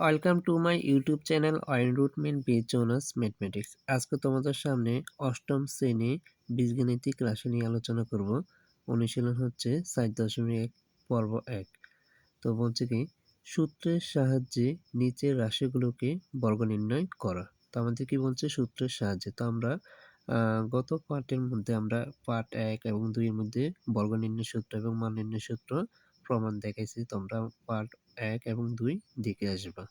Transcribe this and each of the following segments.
Welcome to my YouTube channel অয়েনরুটমেন্ট বিজোনাস mathematics আজকে তোমাদের সামনে অষ্টম শ্রেণি বীজগণিতিক রাশি নিয়ে আলোচনা করব। অনুশীলন হচ্ছে সাত দশমিক এক পর্ব এক। তো বলছে কি, সূত্রের সাহায্যে নিচের রাশিগুলোকে বর্গ নির্ণয় করা। তো আমাদের কি বলছে? সূত্রের সাহায্যে। তো আমরা গত পার্টের মধ্যে আমরা পার্ট এক এবং দুইয়ের মধ্যে বর্গ নির্ণয় সূত্র এবং মান নির্ণয় সূত্র প্রমাণ দেখাইছি, তোমরা পার্ট এক এবং দুই দেখে আসবা।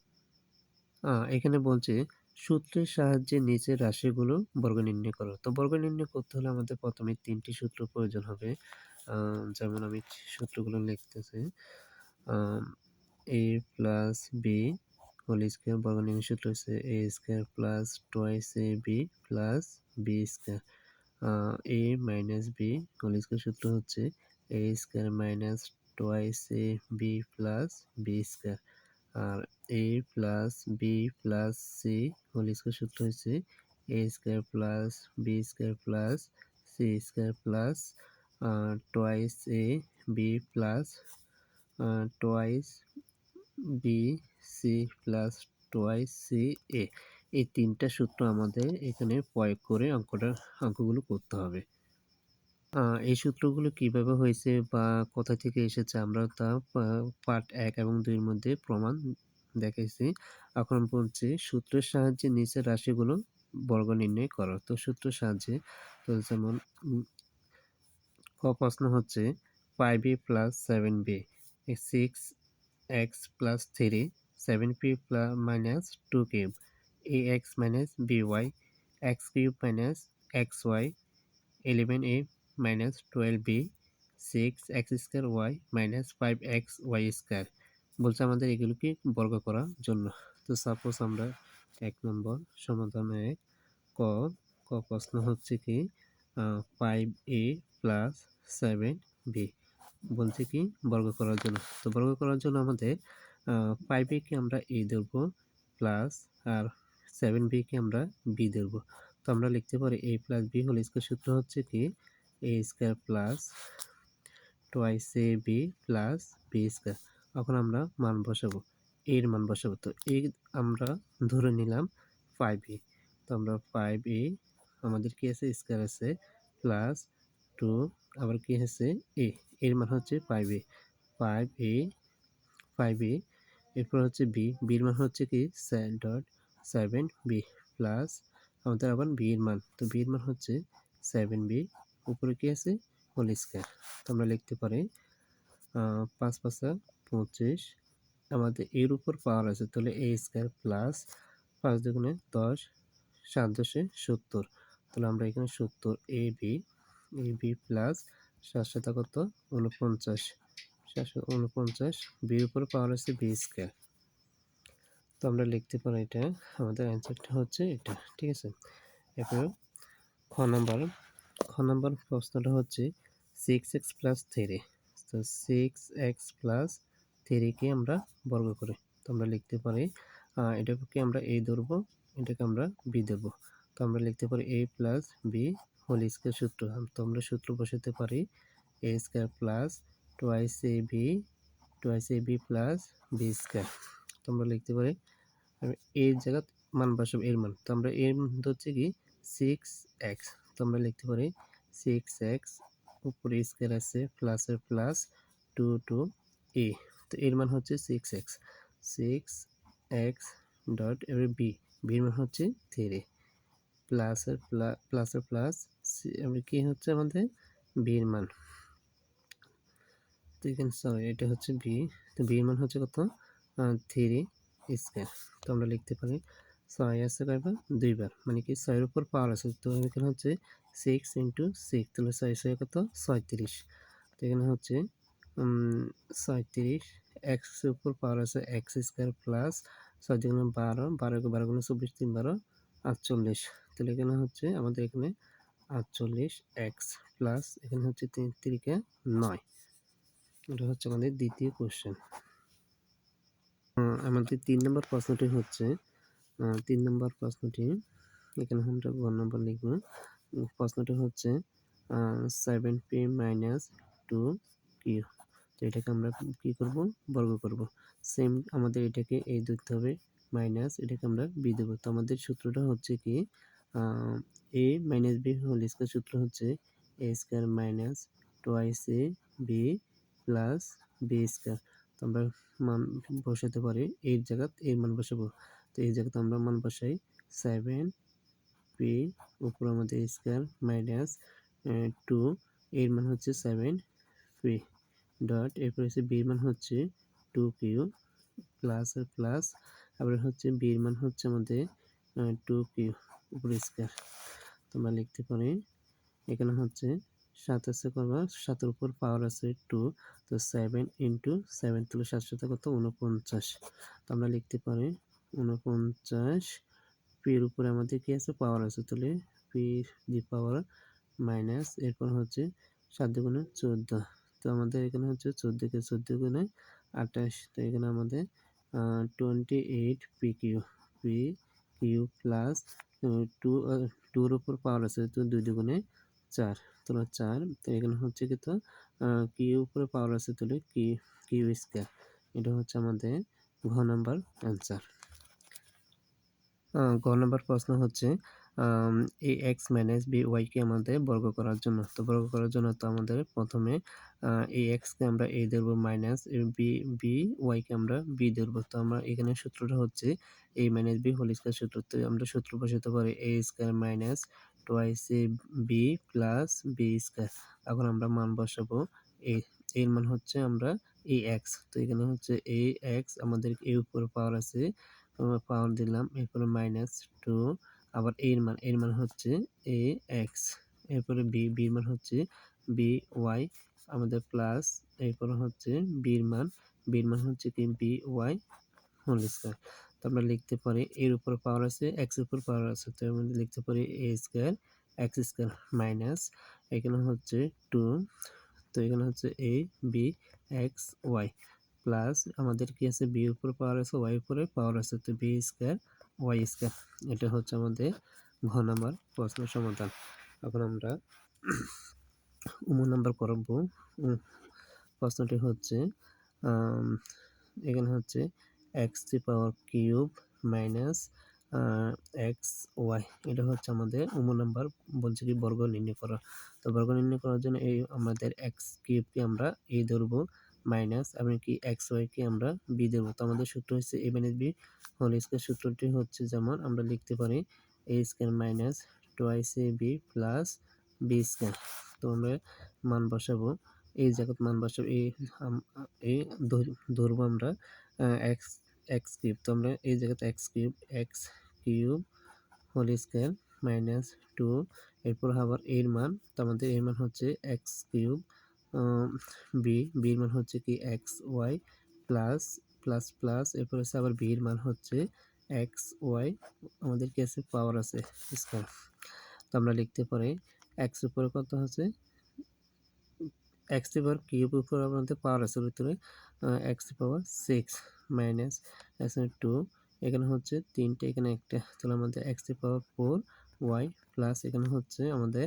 এখানে বলছে, সূত্রের সাহায্যে নিচের রাশিগুলো বর্গ নির্ণয় করো। তো বর্গ নির্ণয় করতে হলে আমাদের প্রথমে তিনটি সূত্র প্রয়োজন হবে। যেমন আমি সূত্রগুলো লিখতেছি A plus B whole square বর্গ নির্ণয় সূত্র হচ্ছে A square plus twice A B plus B square A minus B whole square সূত্র হচ্ছে A square minus twice A B plus B square R A plus B plus C whole square সূত্র হচ্ছে A square plus B square plus C square plus twice A B plus twice B C plus twice C A এই তিনটা সূত্র আমাদের এখানে প্রয়োগ করে অঙ্কটা, অঙ্কগুলো করতে হবে। এই সূত্রগুলো কীভাবে হয়েছে বা কোথা থেকে এসেছে আমরা তা পার্ট এক এবং দুইয়ের মধ্যে প্রমাণ দেখাইছি। এখন বলছি সূত্রের সাহায্যে নিচের রাশিগুলো বর্গ নির্ণয় করো। তো সূত্রের সাহায্যে তো যেমন ক প্রশ্ন হচ্ছে five B plus seven B six X plus three seven P plus minus two cube A X minus B Y X cube minus X Y eleven A minus twelve B six X square Y minus five X Y square বলছে আমাদের এগুলোকে বর্গ করার জন্য। তো suppose আমরা এক নম্বর সমাধান এক ক ক প্রশ্ন হচ্ছে কি five A plus seven B বলছে কি বর্গ করার জন্য। তো বর্গ করার জন্য আমাদের ফাইভ একে আমরা এ ধরব প্লাস আর সেভেন বিকে আমরা বি ধরব। তো আমরা লিখতে পারি A plus B whole square সূত্র হচ্ছে কি A square plus twice A B plus B square এখন আমরা মান বসাবো। এর মান বসাবো। তো এই আমরা ধরে নিলাম ফাইভ এ তো আমরা ফাইভ এ আমাদের কি আছে? স্কোয়ার আছে। প্লাস টু আবার কি আছে? এ এর মান হচ্ছে five A five A five A এরপর হচ্ছে বি বির মান হচ্ছে কি? ডট সেভেন বি প্লাস আমাদের আবার বির মান। তো বির মান হচ্ছে সেভেন বি উপরে কি আছে? হোল স্কোয়ার তো আমরা লিখতে পারি পাঁচ পাঁচা পঁচিশ। আমাদের এর উপর পাওয়ার আছে, তাহলে এ স্কোয়ার প্লাস পাঁচ দুগুণে দশ, সাত দশে সত্তর। তাহলে আমরা এখানে সত্তর A B A B plus সাত সাথে কত? উনপঞ্চাশ সাতশো উনপঞ্চাশ বির উপর পাওয়ার আছে বি স্কোয়ার তো আমরা লিখতে পারি এটা, আমাদের অ্যান্সারটা হচ্ছে এটা, ঠিক আছে? এরপর খ নাম্বার খ নাম্বার প্রশ্নটা হচ্ছে সিক্স এক্স প্লাস থ্রি তো সিক্স এক্স প্লাস থ্রিকে আমরা বর্গ করে। তো আমরা লিখতে পারি এটাকে আমরা এ ধরবো, এটাকে আমরা বি ধরবো। তো আমরা লিখতে পারি A plus B whole square সূত্র। তো আমরা সূত্র বসাতে পারি A square plus twice A B twice A B plus B square তো আমরা লিখতে পারি এর জায়গা মান বসাবো এর মান। তো আমরা এর হচ্ছে কি? সিক্স এক্স তো আমরা লিখতে পারি সিক্স এক্স উপরে স্কোয়ার আছে প্লাসের প্লাস টু টু এ তো এর মান হচ্ছে six X six X dot এবার বি বির মান হচ্ছে থ্রি প্লাসের প্লাসের প্লাস কি হচ্ছে আমাদের? বির মান, তো এখানে সরি এটা হচ্ছে বি তো বির মান হচ্ছে কত? থ্রি স্কোয়ার তো আমরা লিখতে পারি ছয় আছে কয়বার দুইবার মানে কি ছয়ের উপর পাওয়ার আছে। তো এখানে হচ্ছে সিক্স ইন্টু সিক্স তাহলে ছয় ছয় কত? ছয়ত্রিশ। তো এখানে হচ্ছে ছয়ত্রিশ এক্সের উপর পাওয়ার আছে এক্স স্কোয়ার প্লাস ছয় দুগুণে বারো বারো বারো গুণে চব্বিশ, তিন বারো, আটচল্লিশ। তাহলে এখানে হচ্ছে আমাদের এখানে আটচল্লিশ এক্স প্লাস এখানে হচ্ছে তিন, তিরিকে নয়। এটা হচ্ছে আমাদের দ্বিতীয় কোশ্চেন আমাদের তিন নম্বর প্রশ্নটি হচ্ছে তিন নম্বর প্রশ্নটি, এখানে আমরা ঘর নম্বর লিখব। প্রশ্নটি হচ্ছে seven P minus two Q তো এটাকে আমরা কি করব? বর্গ করব। সেম আমাদের এটাকে এই ধরতে হবে মাইনাস এটাকে আমরা বি দেবো। তো আমাদের সূত্রটা হচ্ছে কি A minus B whole square সূত্র হচ্ছে A square minus twice A B plus B square তো আমরা মান বসাতে পারি এর জায়গাত এর মান বসাবো। এই জায়গাতে আমরা মান বসাই সেভেন পি উপর আমাদের স্কোয়ার মাইনাস টু এর মান হচ্ছে সেভেন পি ডট এরপর হচ্ছে বির মান হচ্ছে টু কিউ প্লাস আর প্লাস আবার হচ্ছে বির মান হচ্ছে আমাদের টু কিউ উপর স্কোয়ার তোমরা লিখতে পারি, এখানে হচ্ছে সাত আছে করবা, সাতের উপর পাওয়ার আছে টু তো সেভেন ইন্টু সেভেন তুলে সাত সাথে কত? উনপঞ্চাশ। তো আমরা লিখতে পারি উনপঞ্চাশ পির উপরে আমাদের কি আছে? পাওয়ার আছে। তাহলে পি দি পাওয়ার মাইনাস এরপর হচ্ছে সাত দুগুণে চোদ্দ। তো আমাদের এখানে হচ্ছে চোদ্দ কে চোদ্দ গুণে আঠাশ। তো এখানে আমাদের twenty eight P Q P Q plus two টুর উপর পাওয়ার আছে তো দুই দুগুণে চার। তাহলে চার, তো এখানে হচ্ছে কি তো কিউ উপরে পাওয়ার আছে তাহলে কি কিউ স্কোয়ার এটা হচ্ছে আমাদের ঘ নাম্বার অ্যান্সার গ নম্বর প্রশ্ন হচ্ছে এ এক্স মাইনাস বি ওয়াইকে আমাদের বর্গ করার জন্য। তো বর্গ করার জন্য তো আমাদের প্রথমে এ এক্সকে আমরা এ ধরবো মাইনাস বি বি ওয়াইকে আমরা বি ধরবো। তো আমরা এখানে সূত্রটা হচ্ছে A minus B whole square সূত্র। তো আমরা সূত্র বসাতে পারি A square minus twice A B plus B square এখন আমরা মান বসাবো এ এর মান হচ্ছে আমরা এ এক্স তো এখানে হচ্ছে এ এক্স আমাদের এ উপর পাওয়ার আছে পাওয়ার দিলাম, এরপরে মাইনাস টু আবার এর মান এর মান হচ্ছে এ এক্স এরপরে বি বির মান হচ্ছে বি ওয়াই আমাদের প্লাস এরপরে হচ্ছে বির মান বির মান হচ্ছে কি বি ওয়াই হোল স্কোয়ার তো আমরা লিখতে পারি এর উপর পাওয়ার আছে এক্স উপর পাওয়ার আছে, তো আমরা লিখতে পারি A square X square minus এখানে হচ্ছে টু তো এখানে হচ্ছে A B X Y plus আমাদের কি আছে? বি উপরে পাওয়ার আছে ওয়াই উপরে পাওয়ার আছে, তো বি স্কোয়ার ওয়াই স্কোয়ার এটা হচ্ছে আমাদের ঘ নাম্বার প্রশ্ন সমাধান। এখন আমরা উম নাম্বার করব। প্রশ্নটি হচ্ছে এখানে হচ্ছে X the power cube minus X Y এটা হচ্ছে আমাদের উম নাম্বার বলছে কি বর্গ নির্ণয় করা। তো বর্গ নির্ণয় করার জন্য এই আমাদের এক্স কিউবকে আমরা এই ধরবো। মাইনাস এবং কি এক্স ওয়াইকে আমরা বি দেবো। তো আমাদের সূত্র হচ্ছে A minus B whole square সূত্রটি হচ্ছে যেমন আমরা লিখতে পারি A square minus twice A B plus B square তো আমরা মান বসাবো, এই জায়গাত মান বসাবো, এই এই ধরবো আমরা এক্স এক্স কিউব তো আমরা এই জায়গাতে x cube x cube whole square minus two এরপর আবার এর মান, তো আমাদের এর মান হচ্ছে এক্স কিউব বি বির মান হচ্ছে কি x y plus plus plus এরপর হচ্ছে আবার বির মান হচ্ছে এক্স ওয়াই আমাদের কি আছে? পাওয়ার আছে স্কোয়ার তো আমরা লিখতে পারি এক্স উপরে কত হচ্ছে? এক্স পাওয়ার কিউব উপর আমাদের পাওয়ার আছে ভিতরে x power six minus x two এখানে হচ্ছে তিনটে, এখানে একটা। তাহলে আমাদের x power four y plus এখানে হচ্ছে আমাদের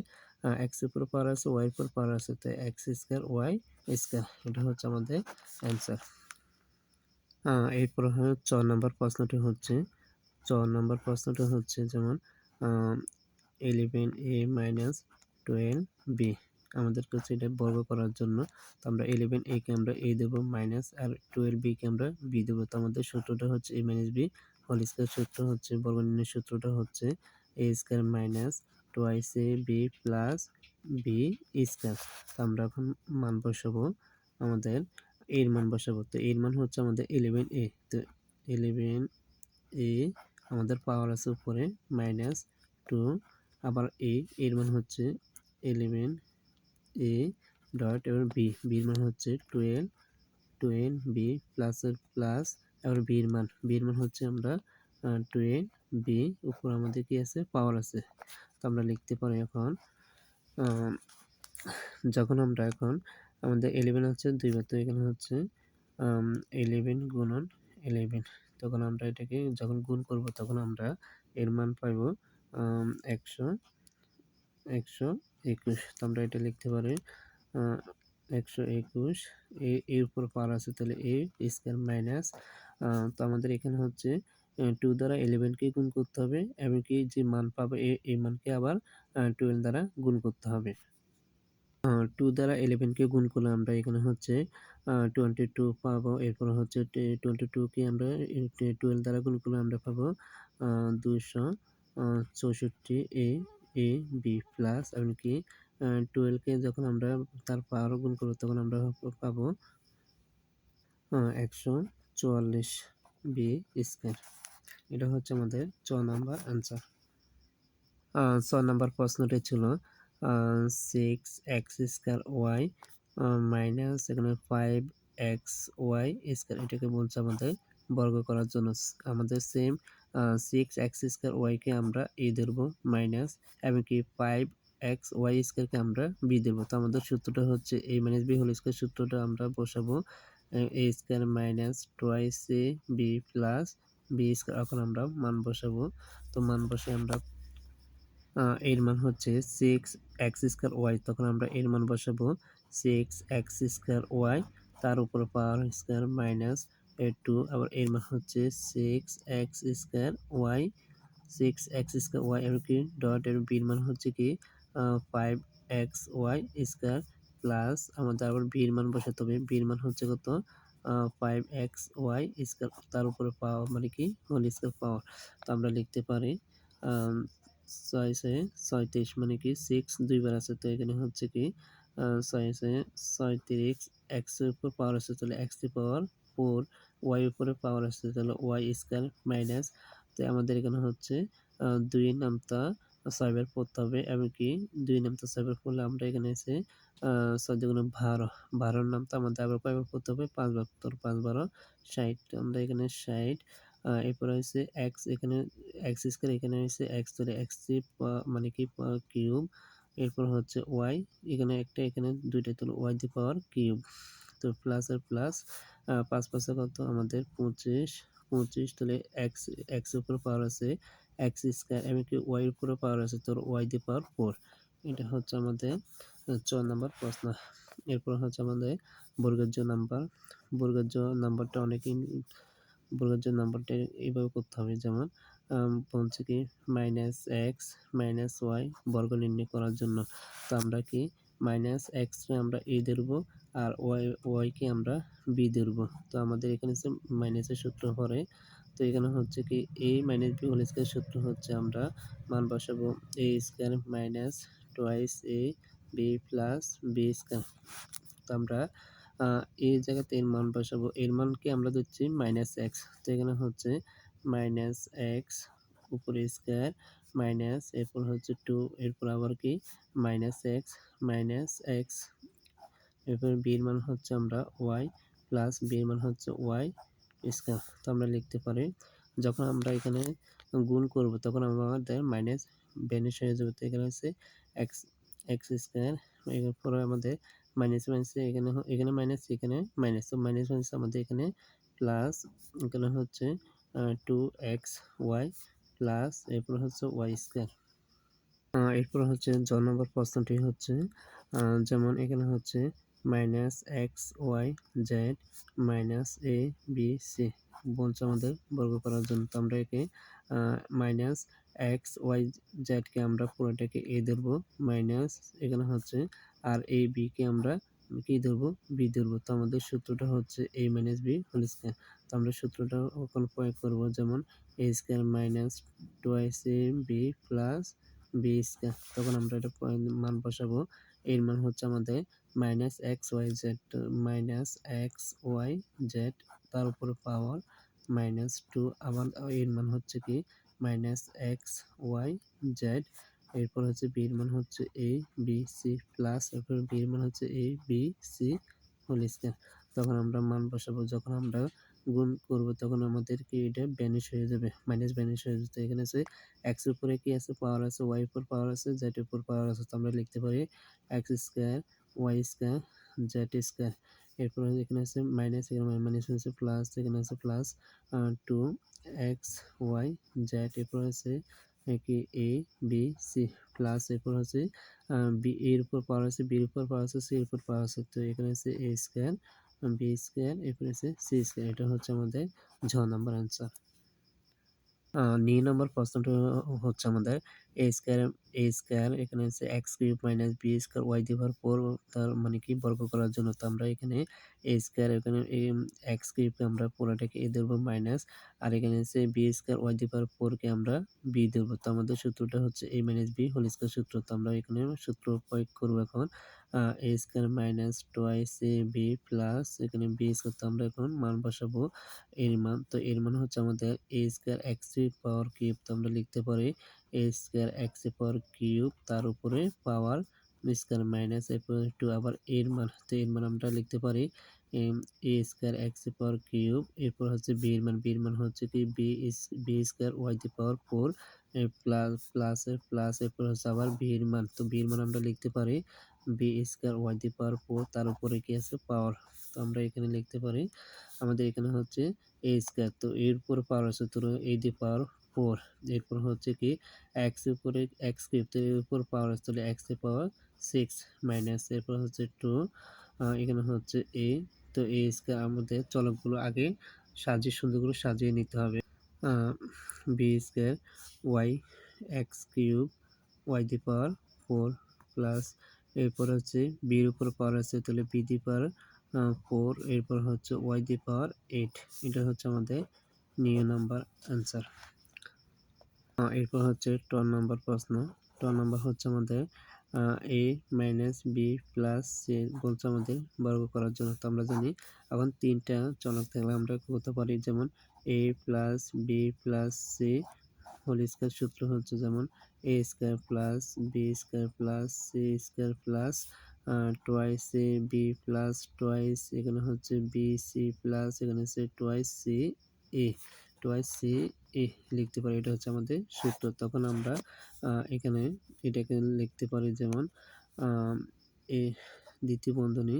এক্স উপর পাওয়ার আছে ওয়াই উপর পাওয়ার আছে তো এক্স স্কোয়ার ওয়াই স্কোয়ার এটা হচ্ছে আমাদের অ্যান্সার এরপর ছ নম্বর প্রশ্নটি হচ্ছে ছ নম্বর প্রশ্নটি হচ্ছে যেমন eleven a minus twelve b আমাদের কাছে এটা বর্গ করার জন্য, তো আমরা ইলেভেন এ কে আমরা এ দেবো মাইনাস আর টুয়েলভ বি কে আমরা বি দেবো, তো আমাদের সূত্রটা হচ্ছে a minus b whole square সূত্র হচ্ছে বর্গনির্ণয় সূত্রটা হচ্ছে a square minus twice a b plus b square তো আমরা এখন মান বসাবো আমাদের এর মান বসাবো। তো এর মান হচ্ছে আমাদের ইলেভেন এ তো ইলেভেন এ আমাদের পাওয়ার আছে উপরে মাইনাস টু আবার এ এর মান হচ্ছে ইলেভেন এ ডট এবার বি বির মান হচ্ছে টুয়েলভ টুয়েলভ বি প্লাসের প্লাস এবার বির মান। বির মান হচ্ছে আমরা টুয়েলভ বি উপর আমাদের কি আছে? পাওয়ার আছে। তো আমরা লিখতে পারি এখন যখন আমরা এখন আমাদের এলেভেন হচ্ছে দুইবার তো এখানে হচ্ছে এলেভেন গুণন এলেভেন তখন আমরা এটাকে যখন গুণ করব তখন আমরা এর মান পাইব একশো একশো একুশ, তো আমরা এটা লিখতে পারি একশো একুশ এর উপর পাওয়ার আছে তাহলে এ স্কোয়ার মাইনাস তো আমাদের এখানে হচ্ছে টু দ্বারা ইলেভেনকে গুণ করতে হবে, এমনকি যে মান পাবে এই মানকে আবার টুয়েলভ দ্বারা গুণ করতে হবে। টু দ্বারা ইলেভেনকে গুণ করলে আমরা এখানে হচ্ছে টোয়েন্টি টু পাবো, এরপর হচ্ছে টোয়েন্টি টুকে আমরা টুয়েলভ দ্বারা গুণ করলে আমরা পাবো দুশো চৌষট্টি এ এ, বি প্লাস এমনকি টুয়েলভকে যখন আমরা তার পাওয়ার গুণ করব, তখন আমরা পাবো একশো চুয়াল্লিশ বি স্কোয়ার এটা হচ্ছে আমাদের ছ নাম্বার অ্যান্সার ছ নাম্বার প্রশ্নটি ছিল six x square y minus এখানে ফাইভ এক্স ওয়াই স্কোয়ার এটাকে বলছে আমাদের বর্গ করার জন্য। আমাদের সেম সিক্স এক্স স্কোয়ার ওয়াইকে আমরা এ ধরবো মাইনাস এমনকি ফাইভ এক্স ওয়াই স্কোয়ারকে আমরা বি দেবো তো আমাদের সূত্রটা হচ্ছে a minus b whole square সূত্রটা আমরা বসাবো, a square minus twice a b plus b এখন আমরা মান বসাবো। তো মান বসে আমরা এর মান হচ্ছে সিক্স এক্স স্কোয়ার ওয়াই তখন আমরা এর মান বসাবো সিক্স এক্স স্কোয়ার ওয়াই তার উপর পাওয়ার স্কোয়ার মাইনাস টু আবার এর মান হচ্ছে six x square y six x square y এর কি ডট এর বির মান হচ্ছে কি five x y square plus আমাদের আবার বির মান বসাতে হবে। বির মান হচ্ছে কত? ফাইভ এক্স ওয়াই স্কোয়ার তার উপরে পাওয়ার মানে কি? হোল স্কোয়ার পাওয়ার তো আমরা লিখতে পারি ছয় ছয় ছয়ত্রিশ মানে কি? সিক্স দুইবার আছে, তো এখানে হচ্ছে কি ছয় ছয় ছয়ত্রিশ এক্সের উপর পাওয়ার আছে, তাহলে এক্স পাওয়ার ফোর ওয়াই উপরে পাওয়ার আছে, তাহলে ওয়াই স্কোয়ার মাইনাস তো আমাদের এখানে হচ্ছে দুই নামতা ছয়বার পড়তে হবে এমনকি দুই নামতা সাইবার পড়লে আমরা এখানে এসে ছয় দুগুণ বারো, বারোর নামতা আমাদের আবার কয়বার পড়তে হবে? পাঁচবার তোর পাঁচ বারো, ষাট। আমরা এখানে ষাট এরপর হচ্ছে এক্স এখানে এক্স স্কোয়ার এখানে হচ্ছে এক্স ধরে এক্স মানে কি কিউব এরপর হচ্ছে ওয়াই এখানে একটা, এখানে দুইটা তুলো ওয়াই দি পাওয়ার কিউব তো প্লাস আর প্লাস পাঁচ পাঁচে কত? আমাদের পঁচিশ পঁচিশ, তাহলে এক্স এক্স উপর পাওয়ার আছে এক্স স্কোয়ার এমনকি ওয়াই উপরে পাওয়ার আছে, তোর ওয়াই দি পাওয়ার ফোর। এটা হচ্ছে আমাদের ছ নাম্বার প্রশ্ন। এরপর হচ্ছে আমাদের বর্গের নাম্বার। বর্গের নাম্বারটা অনেক বর্গের নাম্বারটা এইভাবে করতে হবে, যেমন বলছে কি মাইনাস এক্স মাইনাস ওয়াই বর্গ নির্ণয় করার জন্য। তো আমরা কি মাইনাস এক্সকে আমরা এ ধরব আর ওয়াই ওয়াইকে আমরা বি ধরব। তো আমাদের এখানে হচ্ছে মাইনাসের সূত্র পরে তো এখানে হচ্ছে কি a minus b whole square সূত্র হচ্ছে আমরা মান বসাবো a square minus twice a b plus b square তো আমরা এই জায়গাতে এর মান বসাবো। এর মানকে আমরা দিচ্ছি? মাইনাস এক্স তো এখানে হচ্ছে মাইনাস এক্স উপরে স্কোয়ার মাইনাস এরপর হচ্ছে টু এরপর আবার কি? মাইনাস এক্স মাইনাস এক্স এরপর বির মান হচ্ছে আমরা ওয়াই প্লাস বির মান হচ্ছে ওয়াই স্কোয়ার তো আমরা লিখতে পারি। যখন আমরা এখানে গুণ করব, তখন আমাদের মাইনাস ব্যানিশ হয়ে যাবে। তো এখানে হচ্ছে এক্স এক্স স্কোয়ার এরপরে আমাদের মাইনাস মাইনাস এখানে এখানে মাইনাস এখানে মাইনাস তো মাইনাস মাইনাস আমাদের এখানে প্লাস এখানে হচ্ছে টু এক্স ওয়াই প্লাস এরপর হচ্ছে ওয়াই স্কোয়ার এরপর হচ্ছে জ নম্বর প্রশ্নটি হচ্ছে যেমন এখানে হচ্ছে minus x y z minus a b c বলছে আমাদের বর্গ করার জন্য। তো আমরা একে মাইনাস এক্স ওয়াই জেডকে আমরা পুরোটাকে এ ধরবো। মাইনাস এখানে হচ্ছে, আর এ বিকে আমরা কি ধরবো? বি ধরবো। তো আমাদের সূত্রটা হচ্ছে a minus b whole square তো আমরা সূত্রটা ওখানে প্রয়োগ করব যেমন a square minus twice a b plus b square তখন আমরা এটা মান বসাবো। এর মান হচ্ছে আমাদের minus x y z minus x y z তার উপরে পাওয়ার মাইনাস টু আবার এর মান হচ্ছে কি? মাইনাস এক্স ওয়াই জেড এরপর হচ্ছে বির মান হচ্ছে এ বি সি প্লাস এরপর বির মান হচ্ছে a b c whole square তখন আমরা মান বসাবো, যখন আমরা গুণ করব, তখন আমাদের কি এটা ব্যানিশ হয়ে যাবে মাইনাস ব্যানিশ হয়ে যাবে। এখানে আছে এক্স উপরে কি আছে? পাওয়ার আছে ওয়াই উপর পাওয়ার আছে জেড উপর পাওয়ার আছে। তো আমরা লিখতে পারি x square y square z square এরপর এখানে আছে মাইনাস এখানে মাইনাস হচ্ছে প্লাস এখানে আছে plus two x y z এরপর আছে কি এ বি সি প্লাস এরপর হচ্ছে বি এর উপর পাওয়ার আছে বির উপর পাওয়ার আছে সি এর উপর পাওয়ার আছে। তো এখানে আছে এ স্কোয়ার বি স্কোয়ার এরপর আছে সি স্কোয়ার এটা হচ্ছে আমাদের ঝ নাম্বার অ্যান্সার নিয়ে নম্বর প্রশ্নটা হচ্ছে আমাদের। এ স্কোয়ার এ স্কোয়ার, এখানে হচ্ছে x cube minus b square, y দিভার four তার মানে কি? বর্গ করার জন্য তো আমরা এখানে এ স্কোয়ার, এখানে এক্স কিউবকে আমরা পুরোটাকে এ ধরবো মাইনাস, আর এখানে হচ্ছে বি স্কোয়ার, ওয়াই দিভার ফোরকে আমরা বি ধরবো। তো আমাদের সূত্রটা হচ্ছে a minus b whole square সূত্র, তো আমরা এখানে সূত্র প্রয়োগ করব এখন। A square minus twice a b plus এখানে বি স্কোয়ার তো আমরা এখন মান বসাবো, এর মান। তো এর মান হচ্ছে আমাদের a square x power cube তো আমরা লিখতে পারি a square x power cube তার উপরে পাওয়ার স্কোয়ার মাইনাস এরপর টু আবার এর মান, তো এর মান আমরা লিখতে পারি a square x power cube এরপর হচ্ছে বি এর মান বি এর মান হচ্ছে কি? B b square y the power four plus plus plus এরপর হচ্ছে আবার বি এর মান, তো বি এর মান আমরা লিখতে পারি b square y the power four তার উপরে কি আছে? পাওয়ার তো আমরা এখানে লিখতে পারি, আমাদের এখানে হচ্ছে এ স্কোয়ার তো এর উপর পাওয়ার আছে তো এই দি পাওয়ার ফোর এরপর হচ্ছে কি এক্স উপরে এক্স কিউব তো এর উপর পাওয়ার আছে তাহলে এক্সের পাওয়ার সিক্স মাইনাস এরপর হচ্ছে টু এখানে হচ্ছে এ তো এ স্কোয়ার আমাদের চলকগুলো আগে সাজিয়ে, সুন্দর করে সাজিয়ে নিতে হবে। B square y x cube y the power four plus এরপর হচ্ছে বির উপর পাওয়ার আছে, তাহলে বি দি পাওয়ার ফোর এরপর হচ্ছে ওয়াই দি পাওয়ার এইট এটা হচ্ছে আমাদের নিউ নাম্বার অ্যান্সার এরপর হচ্ছে ট নাম্বার প্রশ্ন ট নাম্বার হচ্ছে আমাদের a minus b plus c বলছে আমাদের বর্গ করার জন্য, তো আমরা জানি এখন তিনটা চলক থাকলে আমরা করতে পারি, যেমন a plus b plus c whole square সূত্র হচ্ছে যেমন a square plus b square plus c square plus twice a b plus twice এখানে হচ্ছে বি সি প্লাস এখানে হচ্ছে twice c a twice c a লিখতে পারি। এটা হচ্ছে আমাদের সূত্র। তখন আমরা এখানে এটাকে লিখতে পারি যেমন এ দ্বিতীয় বন্ধনী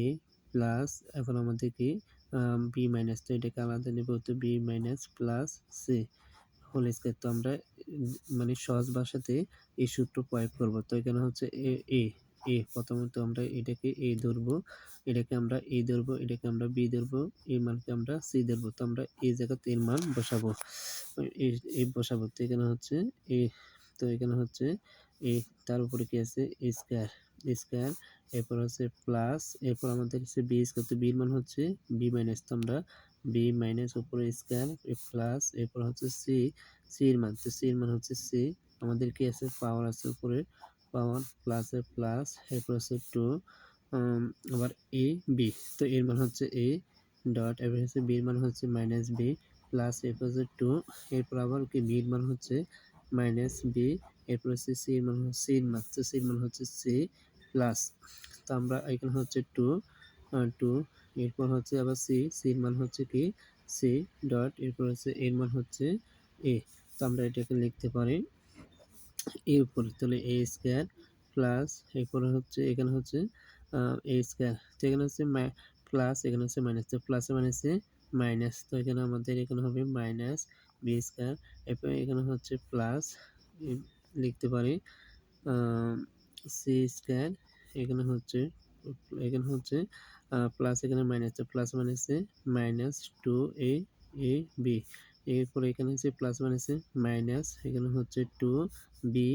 এ প্লাস এখন আমাদের কি বি মাইনাস তো এটাকে আলাদা নেব তো b minus plus c whole square তো আমরা মানে সহজ ভাষাতে এই সূত্র প্রয়োগ করব। তো এখানে হচ্ছে এ এ এ, প্রথমত আমরা এটাকে এ ধরবো, এটাকে আমরা এ ধরবো, এটাকে আমরা বি ধরবো, এই মানকে আমরা সি ধরবো। তো আমরা এই জায়গাতে এর মান বসাবো এই বসাবো। তো এখানে হচ্ছে এ, তো এখানে হচ্ছে এ, তার উপরে কি আছে? স্কোয়ার স্কোয়ার, এরপর হচ্ছে প্লাস, এরপর আমাদের হচ্ছে বি স্কোয়ার, তো বির মান হচ্ছে বি মাইনাস। তো আমরা বি মাইনাস উপরে স্কোয়ার প্লাস এরপর হচ্ছে সি সির মান। তো সির মান হচ্ছে সি আমাদের কি আছে? পাওয়ার আছে উপরে। পাওয়ার প্লাসের প্লাস এরপর হচ্ছে টু আবার এ বি তো এর মান হচ্ছে এ ডট এরপর হচ্ছে বির মান হচ্ছে মাইনাস বি প্লাস এরপর হচ্ছে টু এরপর আবার কি? বির মান হচ্ছে মাইনাস বি এরপর হচ্ছে সির মান হচ্ছে সির মান। তো সির মান হচ্ছে সি প্লাস তো আমরা এখানে হচ্ছে টু টু এরপর হচ্ছে আবার সি সির মান হচ্ছে কি? সি ডট, এরপর হচ্ছে এর মান হচ্ছে এ। তো আমরা এটাকে লিখতে পারি এর উপরে, তাহলে এ স্কোয়ার প্লাস এরপরে হচ্ছে এখানে হচ্ছে এ স্কোয়ার। তো এখানে হচ্ছে প্লাস, এখানে হচ্ছে মাইনাস। তো প্লাসে মাইনাসে মাইনাস। তো এখানে আমাদের এখানে হবে মাইনাস বি স্কোয়ার। এরপর এখানে হচ্ছে প্লাস লিখতে পারি সি স্কোয়ার। এখানে হচ্ছে এখানে হচ্ছে প্লাস এখানে মাইনাস প্লাস মাইনাসে minus two a a b এরপর এখানে হচ্ছে প্লাস মাইনাসে মাইনাস এখানে হচ্ছে টু বি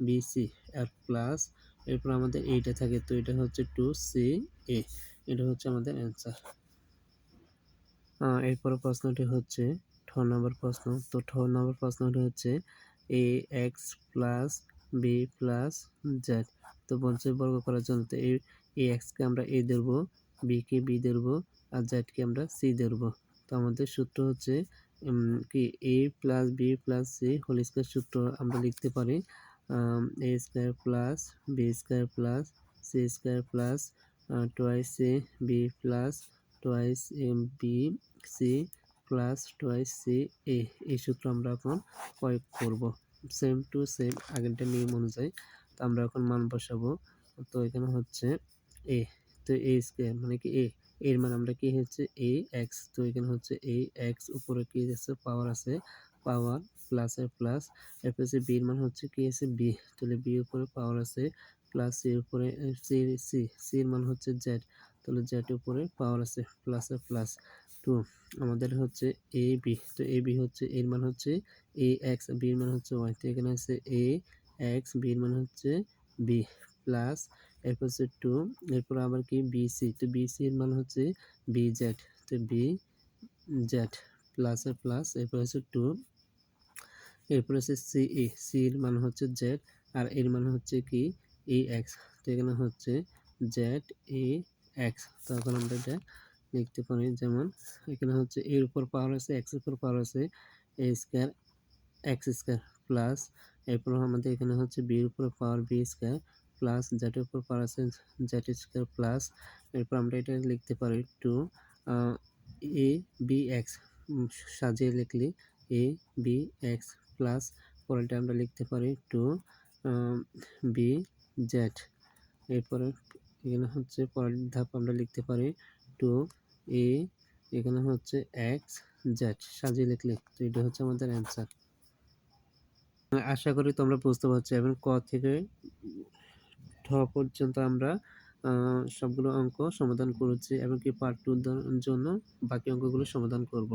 বিসি আর প্লাস এরপর আমাদের এইটা থাকে, তো এটা হচ্ছে টু সি এ এটা হচ্ছে আমাদের অ্যান্সার এরপর প্রশ্নটি হচ্ছে, ঠ নম্বর প্রশ্ন। তো ঠ নম্বর প্রশ্নটি হচ্ছে a x plus b plus z তো বলছে বর্গ করার জন্য তো এই এক্সকে আমরা এ ধরবো বিকে বি ধরবো আর জেডকে আমরা সি ধরবো। তো আমাদের সূত্র হচ্ছে কি a plus b plus c whole square সূত্র আমরা লিখতে পারি। A square plus b square plus c square plus twice a b plus, twice m b c plus, twice c a. এই সূত্র আমরা এখন প্রয়োগ করব। সেম টু সেম আগেরটা নিয়ম অনুযায়ী তো আমরা এখন মান বসাবো। তো এখানে হচ্ছে এ। তো এ স্কোয়ার মানে কি এ এর মানে আমরা কি হচ্ছে এ এক্স তো এখানে হচ্ছে এ এক্স উপরে কি আছে? পাওয়ার আছে। পাওয়ার প্লাস প্লাসের প্লাস এরপর হচ্ছে বির মান হচ্ছে কি আছে? বি তাহলে বি উপরে পাওয়ার আছে প্লাস সি উপরে সি সি সির মান হচ্ছে জেড তাহলে জেড উপরে পাওয়ার আছে প্লাস প্লাসের প্লাস টু আমাদের হচ্ছে এ বি তো এ বি হচ্ছে এর মান হচ্ছে এ এক্স বির মান হচ্ছে ওয়াই তো এখানে আছে এ এক্স বির মান হচ্ছে বি প্লাস এরপর হচ্ছে টু এরপর আবার কি? বিসি তো বিসি এর মান হচ্ছে বি জেড তো বি জেড প্লাসের প্লাস এরপর হচ্ছে টু এরপর হচ্ছে সি ই সি এর মান হচ্ছে জেড আর এর মান হচ্ছে কি? এ এক্স তো এখানে হচ্ছে জেড এ এক্স তখন আমরা এটা লিখতে পারি, যেমন এখানে হচ্ছে এর উপর পাওয়ার আছে এক্স উপর পাওয়ার আছে A square X square plus এরপর আমাদের এখানে হচ্ছে বির উপর পাওয়ার বি স্কোয়ার প্লাস জেডের উপর পাওয়ার আছে জেড স্কোয়ার প্লাস এরপর আমরা এটা লিখতে পারি টু এ বি এক্স সাজিয়ে লিখলে এ বি এক্স প্লাস পরেরটা আমরা লিখতে পারি টু বি জেড এরপরে এখানে হচ্ছে পরের ধাপ আমরা লিখতে পারি টু এ এখানে হচ্ছে এক্স জেড সাজিয়ে লিখলে, তো এটা হচ্ছে আমাদের অ্যান্সার আশা করি তোমরা বুঝতে পারছ, এবং ক থেকে ঠ পর্যন্ত আমরা সবগুলো অঙ্ক সমাধান করেছি এবং কি পার্ট টুর জন্য বাকি অঙ্কগুলো সমাধান করব।